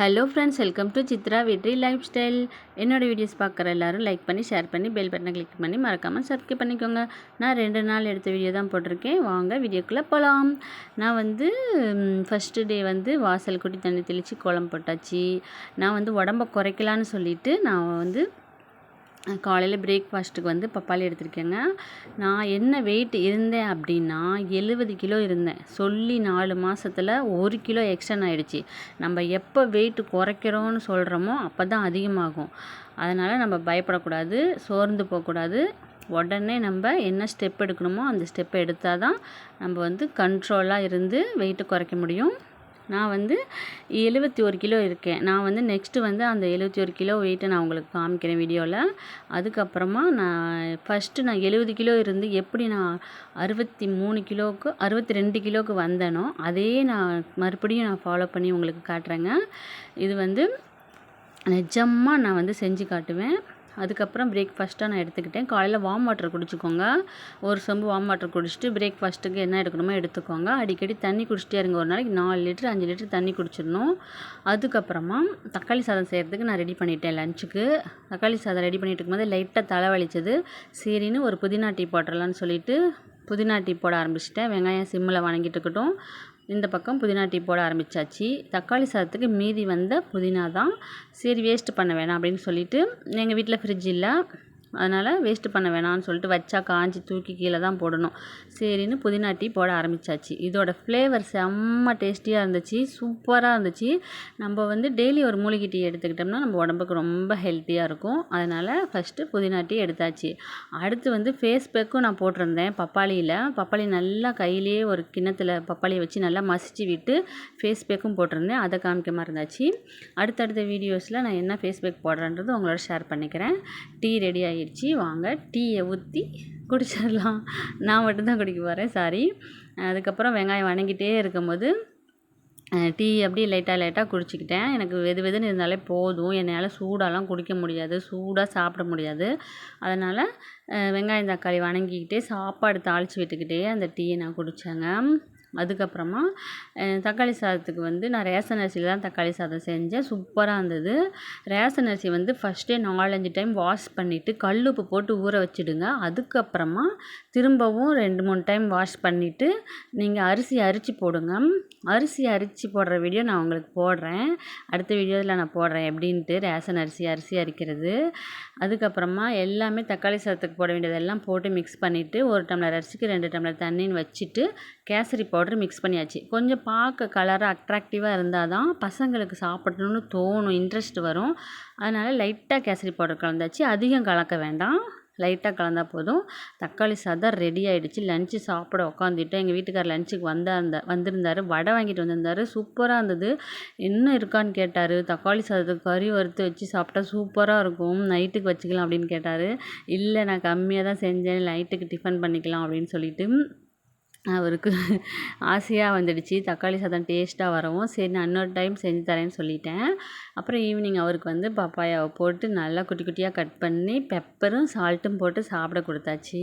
Hello friends welcome to Chitra Vetri lifestyle என்னோடய videos பார்க்குற எல்லாரும் லைக் பண்ணி ஷேர் பண்ணி பெல் பட்டனை கிளிக் பண்ணி மறக்காமல் சப்ஸ்கிரைப் பண்ணிக்கோங்க. நான் ரெண்டு நாள் எடுத்த வீடியோ தான் போட்டிருக்கேன். வாங்க வீடியோக்குள்ளே போகலாம் நான் வந்து ஃபஸ்ட்டு டே வந்து வாசல் குட்டி தண்ணி தெளித்து கோலம் போட்டாச்சு. நான் வந்து உடம்ப குறைக்கலான்னு சொல்லிவிட்டு நான் வந்து காலையில் பிரேக்ஃபாஸ்ட்டுக்கு வந்து பப்பாளி எடுத்திருக்கேங்க. நான் என்ன வெயிட் இருந்தேன் அப்படின்னா எழுபது கிலோ இருந்தேன். சொல்லி நாலு மாதத்தில் ஒரு கிலோ எக்ஸ்டன் ஆகிடுச்சி நம்ம எப்போ வெயிட் குறைக்கிறோன்னு சொல்கிறோமோ அப்போ தான் அதிகமாகும். அதனால் நம்ம பயப்படக்கூடாது சோர்ந்து போகக்கூடாது. உடனே நம்ம என்ன ஸ்டெப் எடுக்கணுமோ அந்த ஸ்டெப்பை எடுத்தால் தான் நம்ம வந்து கண்ட்ரோலாக இருந்து வெயிட்டை குறைக்க முடியும். நான் வந்து எழுபத்தி ஒரு கிலோ இருக்கேன். நான் வந்து நெக்ஸ்ட்டு வந்து அந்த எழுபத்தி ஒரு கிலோ வெயிட்டை நான் உங்களுக்கு காமிக்கிறேன் வீடியோவில் அதுக்கப்புறமா நான் ஃபஸ்ட்டு நான் எழுபது கிலோ இருந்து எப்படி நான் அறுபத்தி மூணு கிலோவுக்கு அறுபத்தி ரெண்டு கிலோவுக்கு வந்தேனோ அதையே நான் மறுபடியும் நான் ஃபாலோ பண்ணி உங்களுக்கு காட்டுறேங்க. இது வந்து நிஜமாக நான் வந்து செஞ்சு காட்டுவேன். அதுக்கப்புறம் பிரேக்ஃபாஸ்ட்டாக நான் எடுத்துக்கிட்டேன். காலையில் வார்ம் வாட்டர் குடிச்சிக்கோங்க. ஒரு சொம்பு வார்ம் வாட்டர் குடிச்சிட்டு பிரேக்ஃபாஸ்ட்டுக்கு என்ன எடுக்கணுமோ எடுத்துக்கோங்க. அடிக்கடி தண்ணி குடிச்சிட்டே இருங்க. ஒரு நாளைக்கு நாலு லிட்டர் அஞ்சு லிட்டர் தண்ணி குடிச்சிடணும். அதுக்கப்புறமா தக்காளி சாதம் செய்கிறதுக்கு நான் ரெடி பண்ணிட்டேன் லஞ்சுக்கு தக்காளி சாதம் ரெடி பண்ணிட்டு இருக்கும்போது லைட்டாக தலை வலிச்சது. சரின்னு ஒரு புதினா டீ போட்டுடலான்னு சொல்லிட்டு புதினா டீ போட ஆரம்பிச்சிட்டேன். வெங்காயம் சிம்மில் வணங்கிட்டு இருக்கட்டும் இந்த பக்கம் புதினா டீ போட ஆரம்பித்தாச்சு தக்காளி சாதத்துக்கு மீதி வந்த புதினா தான். சரி வேஸ்ட்டு பண்ண வேணாம் அப்படின்னு சொல்லிவிட்டு எங்கள் வீட்டில் ஃப்ரிட்ஜ் இல்லை. அதனால் வேஸ்ட்டு பண்ண வேணாம்னு சொல்லிட்டு வச்சா காஞ்சி தூக்கி கீழே தான் போடணும். சரின்னு புதினா டீ போட ஆரம்பித்தாச்சு இதோட ஃப்ளேவர் செம்ம டேஸ்டியாக இருந்துச்சு. சூப்பராக இருந்துச்சு. நம்ம வந்து டெய்லி ஒரு மூலிகை டீ எடுத்துக்கிட்டோம்னா நம்ம உடம்புக்கு ரொம்ப ஹெல்த்தியாக இருக்கும். அதனால் ஃபஸ்ட்டு புதினா டீ எடுத்தாச்சு. அடுத்து வந்து ஃபேஸ் பேக்கும் நான் போட்டிருந்தேன். பப்பாளியில். பப்பாளி நல்லா கையிலேயே ஒரு கிண்ணத்தில் பப்பாளியை வச்சு நல்லா மசிச்சு விட்டு ஃபேஸ் பேக்கும் போட்டிருந்தேன். அதை காமிக்க மாதிரி இருந்தாச்சு அடுத்தடுத்த வீடியோஸில் நான் என்ன ஃபேஸ் பேக் போடுறேன்றது உங்களோட ஷேர் பண்ணிக்கிறேன். டீ ரெடி ஆகி ஆயிடுச்சு வாங்க டீயை ஊற்றி குடிச்சிடலாம். நான் மட்டும்தான் குடிக்க போகிறேன் சாரி அதுக்கப்புறம் வெங்காயம் வணங்கிட்டே இருக்கும்போது டீ அப்படியே லைட்டாக லைட்டாக குடிச்சிக்கிட்டேன். எனக்கு வெது வெதுன்னு இருந்தாலே போதும். என்னால் சூடாலாம் குடிக்க முடியாது. சூடாக சாப்பிட முடியாது. அதனால் வெங்காயம் தக்காளி வணங்கிக்கிட்டே சாப்பாடு தாளித்து விட்டுக்கிட்டே அந்த டீயை நான் குடித்தேங்க அதுக்கப்புறமா தக்காளி சாதத்துக்கு வந்து நான் ரேஷன் அரிசியில் தான் தக்காளி சாதம் செஞ்சேன். சூப்பராக இருந்தது. ரேஷன் அரிசி வந்து ஃபஸ்ட்டே நாலஞ்சு டைம் வாஷ் பண்ணிவிட்டு கல் உப்பு போட்டு ஊற வச்சுடுங்க. அதுக்கப்புறமா திரும்பவும் ரெண்டு மூணு டைம் வாஷ் பண்ணிவிட்டு நீங்கள் அரிசி அரிச்சு போடுங்க. அரிசி அரிச்சு போடுற வீடியோ நான் உங்களுக்கு போடுறேன். அடுத்த வீடியோவில் நான் போடுறேன் எப்படின்ட்டு ரேஷன் அரிசி அரிசி அரிக்கிறது. அதுக்கப்புறமா எல்லாமே தக்காளி சாதத்துக்கு போட வேண்டியதெல்லாம் போட்டு மிக்ஸ் பண்ணிவிட்டு ஒரு டம்ளர் அரிசிக்கு ரெண்டு டம்ளர் தண்ணின்னு வச்சுட்டு கேசரி பவுடர் மிக்ஸ் பண்ணியாச்சு. கொஞ்சம் பார்க்க கலராக அட்ராக்டிவாக இருந்தால் தான் பசங்களுக்கு சாப்பிடணுன்னு தோணும் இன்ட்ரெஸ்ட் வரும். அதனால் லைட்டாக கேசரி பவுடர் கலந்தாச்சு. அதிகம் கலக்க வேண்டாம். லைட்டாக கலந்தால் போதும். தக்காளி சாதம் ரெடி ஆகிடுச்சு லஞ்சு சாப்பிட உக்காந்துட்டோம் எங்கள் வீட்டுக்கார் லஞ்சுக்கு வந்தார் வந்திருந்தார். வடை வாங்கிட்டு வந்திருந்தார். சூப்பராக இருந்தது. என்ன இருக்கான்னு கேட்டார். தக்காளி சாதத்துக்கு கறி வறுத்து வச்சு சாப்பிட்டா சூப்பராக இருக்கும். நைட்டுக்கு வச்சுக்கலாம் அப்படின்னு கேட்டார். இல்லை நான் கம்மியாக தான் செஞ்சேன். நைட்டுக்கு டிஃபன் பண்ணிக்கலாம் அப்படின்னு சொல்லிட்டு. அவருக்கு ஆசையாக வந்துடுச்சு. தக்காளி சாதம் டேஸ்ட்டாக வரவும். சரி நான் இன்னொரு டைம் செஞ்சு தரேன்னு சொல்லிட்டேன். அப்புறம் ஈவினிங் அவருக்கு வந்து பப்பாயாவை போட்டு நல்லா குட்டி குட்டியாக கட் பண்ணி பெப்பரும் சால்ட்டும் போட்டு சாப்பிட கொடுத்தாச்சு.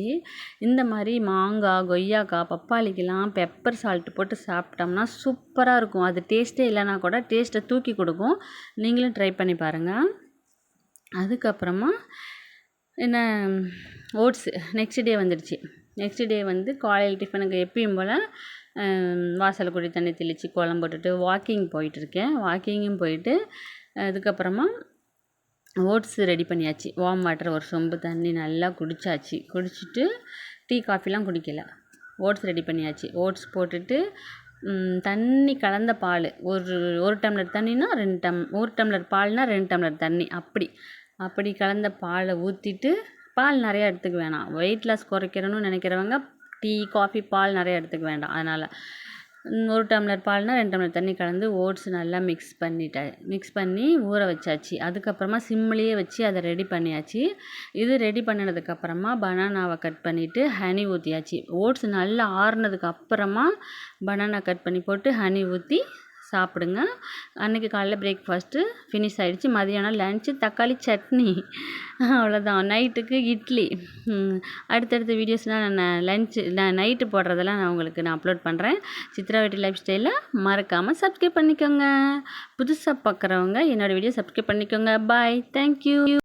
இந்த மாதிரி மாங்காய் கொய்யாக்காய் பப்பாளிக்கெல்லாம் பெப்பர் சால்ட்டு போட்டு சாப்பிட்டோம்னா சூப்பராக இருக்கும். அது டேஸ்ட்டே இல்லைனா கூட டேஸ்ட்டை தூக்கி கொடுக்கும். நீங்களும் ட்ரை பண்ணி பாருங்கள் அதுக்கப்புறமா என்ன ஓட்ஸு நெக்ஸ்ட் டே வந்துடுச்சு. நெக்ஸ்ட் டே வந்து காலையில் டிஃபனுக்கு எப்பயும் போல் வாசல் குடி தண்ணி தெளித்து கோலம் போட்டுட்டு வாக்கிங் போயிட்டுருக்கேன் வாக்கிங்கும் போயிட்டு அதுக்கப்புறமா ஓட்ஸ் ரெடி பண்ணியாச்சு. வார்ம் வாட்டர் ஒரு சொம்பு தண்ணி நல்லா குடித்தாச்சு குடிச்சிட்டு டீ காஃபிலாம் குடிக்கல. ஓட்ஸ் ரெடி பண்ணியாச்சு. ஓட்ஸ் போட்டுட்டு தண்ணி கலந்த பால். ஒரு ஒரு டம்ளர் தண்ணினா ரெண்டு டம் ஒரு டம்ளர் பால்னால் ரெண்டு டம்ளர் தண்ணி. அப்படி. அப்படி கலந்த பாலை ஊற்றிட்டு பால் நிறையா எடுத்துக்க வேணாம். வெயிட் லாஸ் குறைக்கிறணும்னு நினைக்கிறவங்க டீ காஃபி பால் நிறையா எடுத்துக்க வேண்டாம். அதனால் ஒரு டம்ளர் பால்னால் ரெண்டு டம்ளர் தண்ணி கலந்து ஓட்ஸ் நல்லா மிக்ஸ் பண்ணிட்டேன் மிக்ஸ் பண்ணி ஊற வச்சாச்சு. அதுக்கப்புறமா சிம்லேயே வச்சு அதை ரெடி பண்ணியாச்சு. இது ரெடி பண்ணினதுக்கப்புறமா பனானாவை கட் பண்ணிவிட்டு ஹனி ஊற்றியாச்சு ஓட்ஸ் நல்லா ஆறுனதுக்கு அப்புறமா பனானா கட் பண்ணி போட்டு ஹனி ஊற்றி சாப்பிடுங்க. அன்றைக்கி காலையில் பிரேக்ஃபாஸ்ட்டு ஃபினிஷ் ஆகிடுச்சு மதியானம் லன்ச்சு தக்காளி சட்னி. அவ்வளோதான் நைட்டுக்கு இட்லி. அடுத்தடுத்த வீடியோஸ்லாம் நான் லன்ச்சு நான் நைட்டு போடுறதெல்லாம் நான் உங்களுக்கு நான் அப்லோட் பண்ணுறேன் சித்ராவெட்டி லைஃப் ஸ்டைலில் மறக்காமல் சப்ஸ்கிரைப் பண்ணிக்கோங்க. புதுசாக பார்க்குறவங்க என்னோடய வீடியோ சப்ஸ்கிரைப் பண்ணிக்கோங்க. Bye thank you